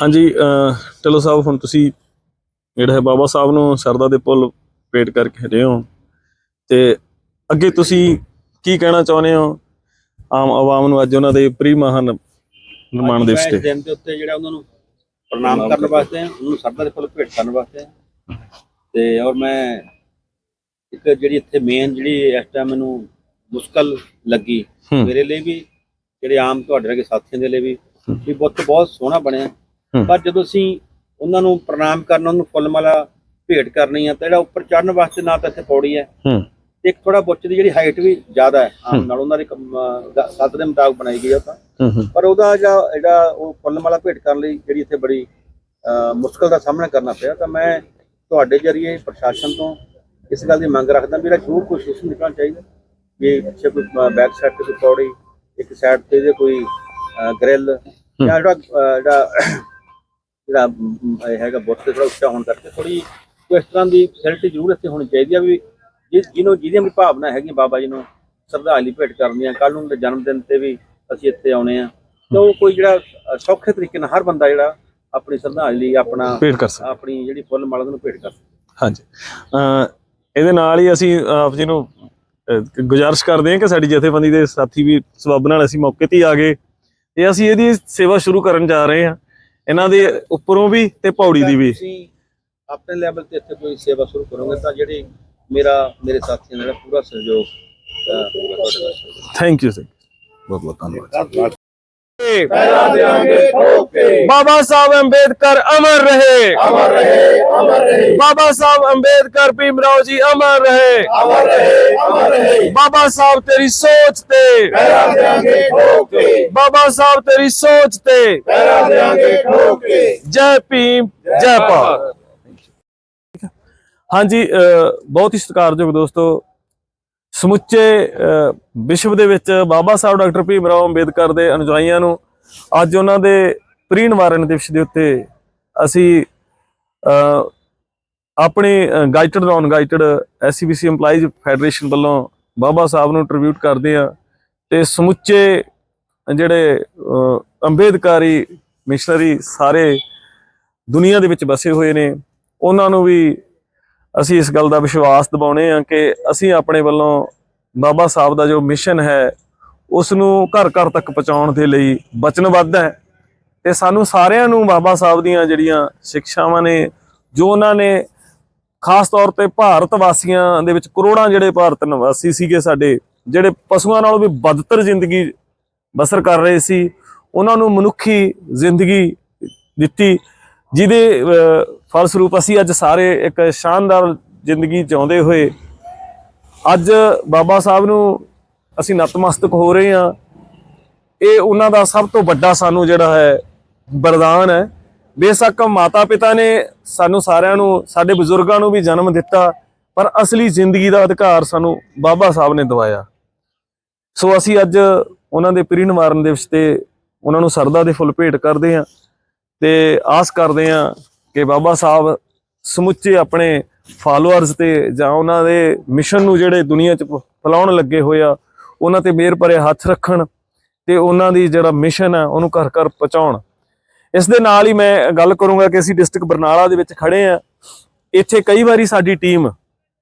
ਹਾਂਜੀ ਢਿੱਲੋਂ ਸਾਹਿਬ ਹੁਣ ਤੁਸੀਂ ਜਿਹੜਾ ਹੈ ਬਾਬਾ ਸਾਹਿਬ ਨੂੰ ਸਰਦਾ ਦੇ ਪੁੱਲ ਪੇਟ ਕਰਕੇ ਹਟੇ ਹੋ ਤੇ ਅੱਗੇ ਤੁਸੀਂ ਕੀ ਕਹਿਣਾ ਚਾਹੁੰਦੇ ਹੋ ਆਮ ਆਵਾਮ ਨੂੰ ਅੱਜ ਉਹਨਾਂ ਦੇ ਪ੍ਰੀ ਮਹਾਨ ਨਿਰਮਾਣ ਦਿਵਸ ਤੇ ਦਿਨ ਦੇ ਉੱਤੇ ਜਿਹੜਾ ਉਹਨਾਂ ਨੂੰ ਪ੍ਰਣਾਮ ਕਰਨ ਵਾਸਤੇ ਆਇਆ, ਉਹਨਾਂ ਨੂੰ ਸਰਦਾ ਦੇ ਫੁੱਲ ਭੇਟ ਕਰਨ ਵਾਸਤੇ। ਤੇ ਔਰ ਮੈਂ ਇੱਕ ਜਿਹੜੀ ਇੱਥੇ ਮੇਨ ਜਿਹੜੀ ਇਸ ਟਾਈਮ ਮੈਨੂੰ ਮੁਸ਼ਕਲ ਲੱਗੀ। ਮੇਰੇ ਲਈ ਵੀ ਜਿਹੜੇ ਆਮ ਤੁਹਾਡੇ ਵਰਗੇ ਸਾਥੀਆਂ ਦੇ ਲਈ ਵੀ ਵੀ ਬਹੁਤ ਬਹੁਤ ਸੋਹਣਾ ਬਣਿਆ। ਪਰ ਜਦੋਂ ਅਸੀਂ ਉਹਨਾਂ ਨੂੰ ਪ੍ਰਣਾਮ ਕਰਨਾ ਉਹਨਾਂ ਨੂੰ ਫੁੱਲ ਮਾਲਾ ਭੇਟ ਕਰਨੀ ਆ ਤਾਂ ਜਿਹੜਾ ਉੱਪਰ ਚੜਨ ਵਾਸਤੇ ਨਾ ਤਾਂ ਇੱਥੇ ਪੌੜੀ ਹੈ। ਤੇ ਇੱਕ ਥੋੜਾ ਬੁੱਚ ਦੀ ਜਿਹੜੀ ਹਾਈਟ ਵੀ ਜ਼ਿਆਦਾ ਹੈ ਆਮ। ਨਾਲ ਉਹਨਾਂ ਦੇ ਸੱਤ ਦੇ ਮੁਤਾਬਕ ਬਣਾਈ ਗਈ ਆ ਤਾਂ। ਪਰ ਉਹਦਾ ਜਿਹੜਾ ਉਹ ਫੁੱਲ ਮਾਲਾ ਭੇਟ ਕਰਨ ਲਈ ਜਿਹੜੀ ਇੱਥੇ ਬੜੀ ਮੁਸ਼ਕਲ ਦਾ ਸਾਹਮਣਾ ਕਰਨਾ ਪਿਆ ਤਾਂ ਮੈਂ ਤੁਹਾਡੇ ਜਰੀਏ ਪ੍ਰਸ਼ਾਸਨ ਤੋਂ ਇਸ ਗੱਲ ਦੀ ਮੰਗ ਰੱਖਦਾ ਵੀ ਜਿਹੜਾ ਜ਼ਰੂਰ ਕੋਈ ਸਿਸਟਮ ਨਿਕਲਣਾ ਚਾਹੀਦਾ ਵੀ ਪਿੱਛੇ ਕੋਈ ਬੈਕ ਸਾਈਡ ਤੇ ਕੋਈ ਪੌੜੀ ਇੱਕ ਸਾਈਡ ਤੇ ਜੇ ਕੋਈ ਗ੍ਰਿਲ ਜਾਂ ਜਿਹੜਾ ਜਿਹੜਾ ਅਮ, ਇਹ ਹੈਗਾ ਬੁੱਤ ਤੇ ਥੋੜਾ ਉੱਚਾ ਹੋਣ ਕਰਕੇ ਥੋੜੀ ਇਸ ਤਰ੍ਹਾਂ ਦੀ ਫੈਸਿਲਿਟੀ ਜ਼ਰੂਰ ਇੱਥੇ ਹੋਣੀ ਚਾਹੀਦੀ ਆ ਵੀ ਜਿਸ ਜਿਹਨੂੰ ਜਿਹਦੀਆਂ ਵੀ ਭਾਵਨਾ ਹੈਗੀਆਂ ਬਾਬਾ ਜੀ ਨੂੰ ਸ਼ਰਧਾਂਜਲੀ ਭੇਟ ਕਰਨੀਆਂ ਕੱਲ ਨੂੰ ਉਹਦੇ ਜਨਮ ਦਿਨ ਤੇ ਵੀ ਅਸੀਂ ਇੱਥੇ ਆਉਣੇ ਆ। ਤਾਂ ਉਹ ਕੋਈ ਜਿਹੜਾ ਅ, ਸੌਖੇ ਤਰੀਕੇ ਨਾਲ ਹਰ ਬੰਦਾ ਜਿਹੜਾ ਆਪਣੀ ਸ਼ਰਧਾਂਜਲੀ ਆਪਣਾ ਪੇਟ ਕਰ ਸਕਦੇ ਆਪਣੀ ਜਿਹੜੀ ਫੁੱਲ ਮਾਲਾ ਨੂੰ ਭੇਟ ਕਰ ਸਕਦਾ ਹਾਂਜੀ। ਅਹ ਇਹਦੇ ਨਾਲ ਹੀ ਅਸੀਂ ਆਪ ਜੀ ਨੂੰ ਅਹ, ਗੁਜ਼ਾਰਿਸ਼ ਕਰਦੇ ਹਾਂ ਕਿ ਸਾਡੀ ਜਥੇਬੰਦੀ ਦੇ ਸਾਥੀ ਵੀ ਸਬੱਬ ਨਾਲ ਅਸੀਂ ਮੌਕੇ ਤੇ ਹੀ ਆ ਗਏ। ਤੇ ਅਸੀਂ ਇਹਦੀ ਸੇਵਾ ਸ਼ੁਰੂ ਕਰਨ ਜਾ ਰਹੇ ਹਾਂ। ਇਹਨਾਂ ਦੇ ਉੱਪਰੋਂ ਵੀ ਤੇ ਪੌੜੀ ਦੀ ਵੀ। ਤੁਸੀਂ ਆਪਣੇ ਲੈਵਲ ਤੇ ਇੱਥੇ ਕੋਈ ਸੇਵਾ ਸ਼ੁਰੂ ਕਰੋਗੇ ਤਾਂ ਜਿਹੜੇ ਮੇਰਾ ਮੇਰੇ ਸਾਥੀਆਂ ਦਾ ਪੂਰਾ ਸਹਿਯੋਗ ਥੈਂਕ ਯੂ ਸਰ ਬਹੁਤ ਬਹੁਤ ਧੰਨਵਾਦ। बाबा साहब अंबेडकर अमर रहे। अमर रहे अमर रहे। बाबा साहब अंबेडकर भीमराव जी अमर रहे। अमर रहे अमर रहे। बाबा साहब तेरी सोच ते। बाबा साहब तेरी सोच ते। जय भीम जय पा हाँ जी बहुत ही सत्कारयोग दोस्तों ਸਮੁੱਚੇ ਵਿਸ਼ਵ ਦੇ ਵਿੱਚ ਬਾਬਾ ਸਾਹਿਬ ਡਾਕਟਰ ਭੀਮ ਰਾਓ ਅੰਬੇਦਕਰ ਦੇ ਅਨੁਜਾਈਆਂ ਨੂੰ ਅੱਜ ਉਹਨਾਂ ਦੇ ਪ੍ਰੀ ਨਿਵਾਰਨ ਦਿਵਸ ਦੇ ਉੱਤੇ ਅਸੀਂ, ਅਹ, ਆਪਣੇ gazetted non gazetted SCBC EMPLOYEES federation ਵੱਲੋਂ ਬਾਬਾ ਸਾਹਿਬ ਨੂੰ ਟ੍ਰਿਬਿਊਟ ਕਰਦੇ ਆ ਤੇ ਸਮੁੱਚੇ ਜਿਹੜੇ ਅੰਬੇਦਕਾਰੀ ਮਿਸ਼ਨਰੀ ਸਾਰੇ ਦੁਨੀਆ ਦੇ ਵਿੱਚ ਵਸੇ ਹੋਏ ਨੇ, ਉਹਨਾਂ ਨੂੰ ਵੀ ਅਸੀਂ ਇਸ ਗੱਲ ਦਾ ਵਿਸ਼ਵਾਸ ਦਿਵਾਉਣੇ ਆ ਕਿ ਅਸੀਂ ਆਪਣੇ ਵੱਲੋਂ ਬਾਬਾ ਸਾਹਿਬ ਦਾ ਜੋ ਮਿਸ਼ਨ ਹੈ ਉਸ ਨੂੰ ਘਰ ਘਰ ਤੱਕ ਪਹੁੰਚਾਉਣ ਦੇ ਲਈ ਵਚਨਬੱਧ ਹੈ ਤੇ ਸਾਨੂੰ ਸਾਰਿਆਂ ਨੂੰ ਬਾਬਾ ਸਾਹਿਬ ਦੀਆਂ ਜਿਹੜੀਆਂ ਸਿੱਖਿਆਵਾਂ ਨੇ, ਜੋ ਉਹਨਾਂ ਨੇ ਖਾਸ ਤੌਰ ਤੇ ਭਾਰਤ ਵਾਸੀਆਂ ਦੇ ਵਿੱਚ ਕਰੋੜਾਂ ਜਿਹੜੇ ਭਾਰਤ ਨਿਵਾਸੀ ਸੀਗੇ ਸਾਡੇ, ਜਿਹੜੇ ਪਸ਼ੂਆਂ ਨਾਲੋਂ ਵੀ ਬਦਤਰ ਜ਼ਿੰਦਗੀ ਬਸਰ ਕਰ ਰਹੇ ਸੀ, ਉਹਨਾਂ ਨੂੰ ਮਨੁੱਖੀ ਜ਼ਿੰਦਗੀ ਦਿੱਤੀ, ਜਿਹਦੇ ਫਲਸਰੂਪ ਅਸੀਂ ਅੱਜ ਸਾਰੇ ਇੱਕ ਸ਼ਾਨਦਾਰ ਜ਼ਿੰਦਗੀ ਜਿਉਂਦੇ ਹੋਏ ਅੱਜ ਬਾਬਾ ਸਾਹਿਬ ਨੂੰ ਅਸੀਂ ਨਤਮਸਤਕ ਹੋ ਰਹੇ ਹਾਂ। ਇਹ ਉਹਨਾਂ ਦਾ ਸਭ ਤੋਂ ਵੱਡਾ ਸਾਨੂੰ ਜਿਹੜਾ ਹੈ ਵਰਦਾਨ ਹੈ। ਬੇਸ਼ੱਕ ਮਾਤਾ ਪਿਤਾ ਨੇ ਸਾਨੂੰ ਸਾਰਿਆਂ ਨੂੰ, ਸਾਡੇ ਬਜ਼ੁਰਗਾਂ ਨੂੰ ਵੀ ਜਨਮ ਦਿੱਤਾ, ਪਰ ਅਸਲੀ ਜ਼ਿੰਦਗੀ ਦਾ ਅਧਿਕਾਰ ਸਾਨੂੰ ਬਾਬਾ ਸਾਹਿਬ ਨੇ ਦਵਾਇਆ। ਸੋ ਅਸੀਂ ਅੱਜ ਉਹਨਾਂ ਦੇ ਪ੍ਰੀ ਨਿਵਾਰਨ ਦਿਵਸ ਤੇ ਉਹਨਾਂ ਨੂੰ ਸਰਦਾ ਦੇ ਫੁੱਲ ਭੇਟ ਕਰਦੇ ਹਾਂ ਤੇ ਆਸ ਕਰਦੇ ਹਾਂ ਕਿ ਬਾਬਾ ਸਾਹਿਬ ਸਮੁੱਚੇ ਆਪਣੇ ਫਾਲੋਅਰਸ ਤੇ ਜਾਂ ਉਹਨਾਂ ਦੇ ਮਿਸ਼ਨ ਨੂੰ ਜਿਹੜੇ ਦੁਨੀਆ 'ਚ ਪ- ਫੈਲਾਉਣ ਲੱਗੇ ਹੋਏ ਆ, ਉਹਨਾਂ ਤੇ ਮੇਰ ਭਰੇ ਹੱਥ ਰੱਖਣ ਤੇ ਉਹਨਾਂ ਦੀ ਜਿਹੜਾ ਮਿਸ਼ਨ ਹੈ ਉਹਨੂੰ ਘਰ ਘਰ ਪਹੁੰਚਾਉਣ। ਇਸ ਦੇ ਨਾਲ ਹੀ ਮੈਂ ਗੱਲ ਕਰੂੰਗਾ ਕਿ ਅਸੀਂ ਡਿਸਟ੍ਰਿਕਟ ਬਰਨਾਲਾ ਦੇ ਵਿੱਚ ਖੜੇ ਆ। ਇੱਥੇ ਕਈ ਵਾਰੀ ਸਾਡੀ ਟੀਮ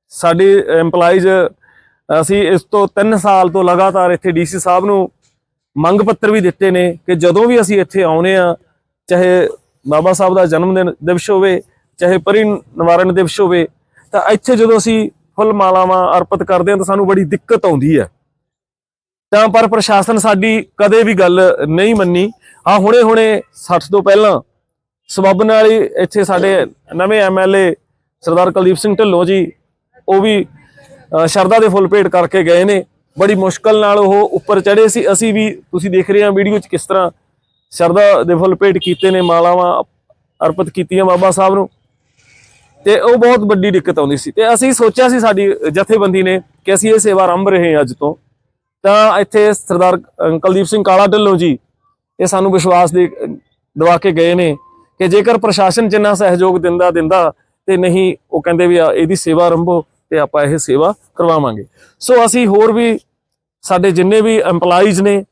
ਸਾਡੇ EMPLOYEES, ਅਸੀਂ ਇਸ ਤੋਂ 3 ਸਾਲ ਤੋਂ ਲਗਾਤਾਰ ਇੱਥੇ ਡੀਸੀ ਸਾਹਿਬ ਨੂੰ ਮੰਗ ਪੱਤਰ ਵੀ ਦਿੱਤੇ ਨੇ ਕਿ ਜਦੋਂ ਵੀ ਅਸੀਂ ਇੱਥੇ ਆਉਨੇ ਆ, ਚਾਹੇ ਬਾਬਾ ਸਾਹਿਬ ਦਾ ਜਨਮ ਦਿਨ ਦਿਵਸ ਹੋਵੇ ਚਾਹੇ ਪਰੀ ਨਿਵਾਰਨ ਦਿਵਸ ਹੋਵੇ ਤਾਂ ਇੱਥੇ ਜਦੋਂ ਅਸੀਂ ਫੁੱਲ ਮਾਲਾਵਾਂ ਅਰਪਿਤ ਕਰਦੇ ਹਾਂ ਤਾਂ ਸਾਨੂੰ ਬੜੀ ਦਿੱਕਤ ਆਉਂਦੀ ਹੈ। ਤਾਂ ਪਰ ਪ੍ਰਸ਼ਾਸਨ ਸਾਡੀ ਕਦੇ ਵੀ ਗੱਲ ਨਹੀਂ ਮੰਨੀ। ਆ ਹੁਣੇ ਹੁਣੇ 60 ਤੋਂ ਪਹਿਲਾਂ ਸਬੱਬ ਨਾਲ ਹੀ ਇੱਥੇ ਸਾਡੇ ਨਵੇਂ ਐਮਐਲਏ ਸਰਦਾਰ ਕੁਲਦੀਪ ਸਿੰਘ ਢਿੱਲੋਂ ਜੀ ਉਹ ਵੀ ਅ, ਸ਼ਰਧਾ ਦੇ ਫੁੱਲ ਭੇਟ ਕਰਕੇ ਗਏ ਨੇ। ਬੜੀ ਮੁਸ਼ਕਲ ਨਾਲ ਉਹ ਉੱਪਰ ਚੜੇ ਸੀ। ਅਸੀਂ ਵੀ ਤੁਸੀਂ ਦੇਖ ਰਹੇ ਹੋ ਵੀਡੀਓ 'ਚ ਕਿਸ ਤਰ੍ਹਾਂ ਸ਼ਰਧਾ ਦੇ ਫੁੱਲ ਭੇਟ ਕੀਤੇ ਨੇ ਮਾਲਾਵਾਂ ਅਰਪਿਤ ਕੀਤੀਆਂ ਬਾਬਾ ਸਾਹਿਬ ਨੂੰ। ਤੇ ਉਹ ਬਹੁਤ ਵੱਡੀ ਦਿੱਕਤ ਆਉਂਦੀ ਸੀ। ਤੇ ਅਸੀਂ ਸੋਚਿਆ ਸੀ ਸਾਡੀ ਜਥੇਬੰਦੀ ਨੇ ਕਿ ਅਸੀਂ ਇਹ ਸੇਵਾ ਆਰੰਭ ਰਹੇ ਹਾਂ ਅੱਜ ਤੋਂ। ਤਾਂ ਇੱਥੇ ਸਰਦਾਰ ਅ, ਕੁਲਦੀਪ ਸਿੰਘ ਕਾਲਾ ਢਿੱਲੋਂ ਜੀ ਇਹ ਸਾਨੂੰ ਵਿਸ਼ਵਾਸ ਦੇ ਦਵਾ ਕੇ ਗਏ ਨੇ ਕਿ ਜੇਕਰ ਪ੍ਰਸ਼ਾਸਨ ਜਿੰਨਾ ਸਹਿਯੋਗ ਦਿੰਦਾ ਦਿੰਦਾ ਤੇ ਨਹੀਂ ਉਹ ਕਹਿੰਦੇ ਵੀ ਇਹਦੀ ਸੇਵਾ ਆਰੰਭੋ ਤੇ ਆਪਾਂ ਇਹ ਸੇਵਾ ਕਰਵਾਵਾਂਗੇ। ਸੋ ਅਸੀਂ ਹੋਰ ਵੀ ਸਾਡੇ ਜਿੰਨੇ ਵੀ EMPLOYEES ਨੇ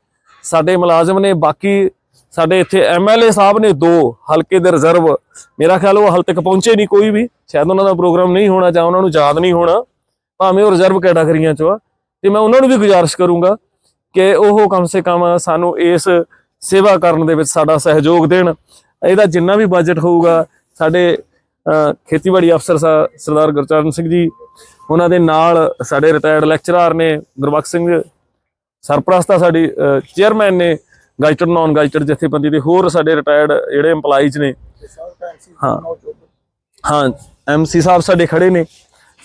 ਸਾਡੇ ਮੁਲਾਜ਼ਮ ਨੇ ਬਾਕੀ ਸਾਡੇ ਇੱਥੇ ਐਮਐਲਏ ਸਾਹਿਬ ਨੇ ਦੋ ਹਲਕੇ ਦੇ ਰਿਜ਼ਰਵ ਮੇਰਾ ਖਿਆਲ ਉਹ ਹਾਲ ਤੱਕ ਪਹੁੰਚੇ ਨਹੀਂ ਕੋਈ ਵੀ। ਸ਼ਾਇਦ ਉਹਨਾਂ ਦਾ ਪ੍ਰੋਗਰਾਮ ਨਹੀਂ ਹੋਣਾ ਜਾਂ ਉਹਨਾਂ ਨੂੰ ਯਾਦ ਨਹੀਂ ਹੋਣਾ। ਭਾਵੇਂ ਉਹ ਰਿਜ਼ਰਵ ਕੈਟਾਗਰੀਆਂ ਚੋਂ ਆ। ਤੇ ਮੈਂ ਉਹਨਾਂ ਨੂੰ ਵੀ ਗੁਜ਼ਾਰਿਸ਼ ਕਰੂੰਗਾ ਕਿ ਉਹ ਕਮ ਸੇ ਕਮ ਸਾਨੂੰ ਇਸ ਸੇਵਾ ਕਰਨ ਦੇ ਵਿੱਚ ਸਾਡਾ ਸਹਿਯੋਗ ਦੇਣ। ਇਹਦਾ ਜਿੰਨਾ ਵੀ ਬਜਟ ਹੋਊਗਾ, ਸਾਡੇ ਖੇਤੀਬਾੜੀ ਅਫਸਰ ਸਾ- ਸਰਦਾਰ ਗੁਰਚਰਨ ਸਿੰਘ ਜੀ, ਉਹਨਾਂ ਦੇ ਨਾਲ ਸਾਡੇ ਰਿਟਾਇਰਡ ਲੈਕਚਰਰ ਨੇ ਗੁਰਬਖਸ਼ ਸਿੰਘ, ਸਰਪ੍ਰਸਤ ਸਾਡੀ ਚੇਅਰਮੈਨ ਨੇ। ਗਾਈਟਡ ਨਾਨ ਗਾਈਟਡ ਜਥੇਬੰਦੀ ਦੇ ਹੋਰ ਸਾਡੇ ਰਿਟਾਇਰਡ ਜਿਹੜੇ EMPLOYEES ਨੇ। ਹਾਂ। ਹਾਂ ਐਮਸੀ ਸਾਹਿਬ ਸਾਡੇ ਖੜੇ ਨੇ।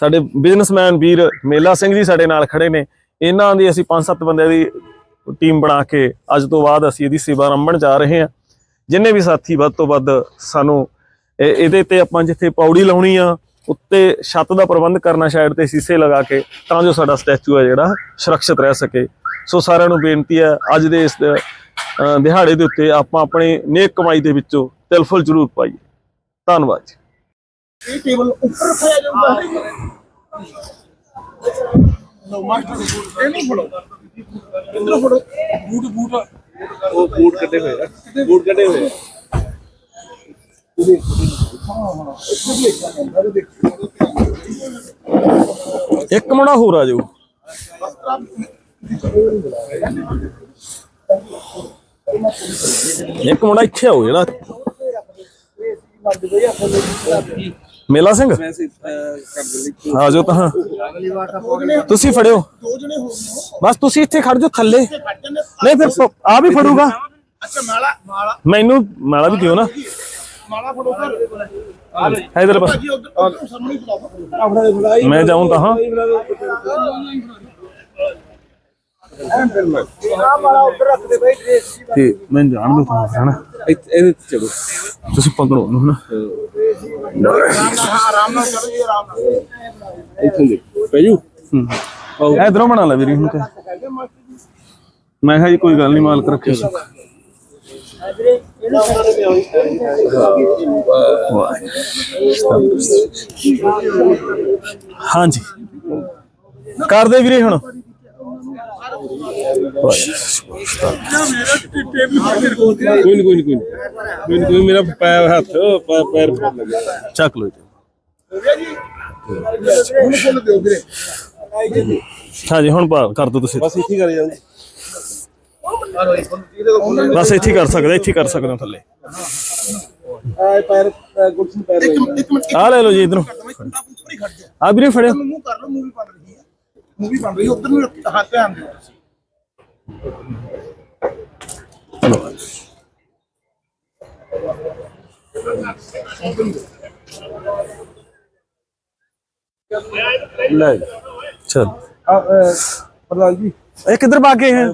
ਸਾਡੇ ਬਿਜ਼ਨਸਮੈਨ ਵੀਰ ਮੇਲਾ ਸਿੰਘ ਜੀ ਸਾਡੇ ਨਾਲ ਖੜੇ ਨੇ। ਇਹਨਾਂ ਦੀ ਅਸੀਂ ਪੰਜ ਸੱਤ ਬੰਦਿਆਂ ਦੀ ਟੀਮ ਬਣਾ ਕੇ ਅੱਜ ਤੋਂ ਬਾਅਦ ਅਸੀਂ ਇਹਦੀ ਸੇਵਾ ਆਰੰਭਣ ਜਾ ਰਹੇ ਹਾਂ। ਜਿੰਨੇ ਵੀ ਸਾਥੀ ਵੱਧ ਤੋਂ ਵੱਧ ਸਾਨੂੰ ਇਹ- ਇਹਦੇ ਤੇ ਆਪਾਂ ਜਿੱਥੇ ਪੌੜੀ ਲਾਉਣੀ ਆ, ਉੱਤੇ ਛੱਤ ਦਾ ਪ੍ਰਬੰਧ ਕਰਨਾ ਸ਼ਾਇਦ ਤੇ ਸੀਸੇ ਲਗਾ ਕੇ, ਤਾਂ ਜੋ ਸਾਡਾ ਸਟੈਚੂ ਹੈ ਜਿਹੜਾ ਸੁਰੱਖਿਅਤ ਰਹਿ ਸਕੇ। ਸੋ ਸਾਰਿਆਂ ਨੂੰ ਬੇਨਤੀ ਹੈ, ਅੱਜ ਦੇ ਇਸ ਦਿਹਾੜੇ ਦੇ ਉੱਤੇ ਆਪਾਂ ਆਪਣੇ ਨੇਕ ਕਮਾਈ ਦੇ ਵਿੱਚੋਂ ਤਿਲਫੁਲ ਜ਼ਰੂਰ ਪਾਈਏ। ਧੰਨਵਾਦ ਜੀ। ਇਹ ਟੇਬਲ ਉੱਪਰ ਰੱਖਿਆ ਜਾਊਗਾ ਲੋ ਮਾਸਟਰ ਇਹਨੂੰ ਫੜੋ। ਇੰਦਰ ਫੜੋ। Boot boot. ਉਹ ਬੂਟ ਕੱਢੇ ਹੋਏ ਆ। ਬੂਟ ਕੱਢੇ ਹੋਏ ਆ। ਇੱਕ ਮੁੰਡਾ ਹੋਰ ਆ ਜਾਓ ਇੱਕ ਮੁੰਡਾ ਇੱਥੇ ਆਓ ਜਿਹੜਾ। ਮੇਲਾ ਸਿੰਘ? ਆ ਜਾਓ ਤਾਂ ਤੁਸੀਂ ਫੜਿਓ। ਬਸ ਤੁਸੀਂ ਇੱਥੇ ਖੜ ਜਾਓ ਥੱਲੇ। ਨਹੀਂ ਫਿਰ ਪ- ਆ ਵੀ ਫੜੂਗਾ। ਅੱਛਾ ਮਾਲਾ ਮਾਲਾ ਮੈਨੂੰ ਮਾਲਾ ਵੀ ਦਿਓ ਨਾ। ਮਾਲਾ ਫੜੋ ਫਿਰ ਇਧਰ ਬਸ। ਮੈਂ ਜਾਉਂ ਤਾਂ, ਹਾਂ। ਤੇ ਮੈਂ ਜਾਣ ਦੋ ਤਾਂ ਹਨਾ? ਇਹਦੇ ਤੇ ਚਲੋ ਤੁਸੀਂ ਪਕੜੋ ਉਹਨੂੰ ਹਨਾ? ਆਰਾਮ ਨਾਲ ਕਰੋ ਜੀ ਆਰਾਮ ਨਾਲ ਇੱਥੋਂ ਦੇ ਪੈਜੂ ਇਧਰੋਂ ਬਣਾ ਲੈ ਵੀਰੇ ਹੁਣ ਤੇ। ਮੈਂ ਕਿਹਾ ਜੀ ਕੋਈ ਗੱਲ ਨਹੀਂ ਮਾਲਕ ਰੱਖੇ। ਸੁੱਖ ਹਾਂਜੀ। ਕਰ ਦੇ ਵੀਰੇ ਹੁਣ। ਕੋਈ ਨਹੀਂ ਕੋਈ ਨਹੀਂ ਕੋਈ ਨਹੀਂ ਕੋਈ ਨੀ, ਕੋਈ ਮੇਰਾ ਪੈਰ ਹੱਥ ਪੈ- ਪੈਰ ਫੜ ਲੱਗਿਆ ਚੱਕ ਜੀ। ਵੀਰੇ ਹਾਂਜੀ ਹੁਣ ਕਰ ਦੋ ਤੁਸੀਂ। ਬਸ ਇੱਥੇ ਕਰ ਜਾਂਦੇ। ਬਸ ਇੱਥੇ ਕਰ ਸਕਦੇ ਇੱਥੇ ਕਰ ਸਕਦੇ ਹੋ ਥੱਲੇ। ਆ ਪੈਰ ਗੁੱਟਸ ਪੈਰ ਆ ਲੈ ਲਓ ਜੀ ਇਧਰੋਂ। ਆ ਵੀਰੇ ਫੜਿਓ ਮੂੰਹ ਕਰ ਲਓ ਮੂਵੀ ਬਣ ਰਹੀ ਹੈ ਮੂਵੀ ਬਣ ਰਹੀ ਹੈ ਉਧਰ ਨੂੰ ਹੱਥ ਧਿਆਨ ਦਿਓ ਲੈ ਚਲ। ਪ੍ਰਧਾਨ ਜੀ। ਇਹ ਕਿੱਧਰ ਕੇ ਹੈ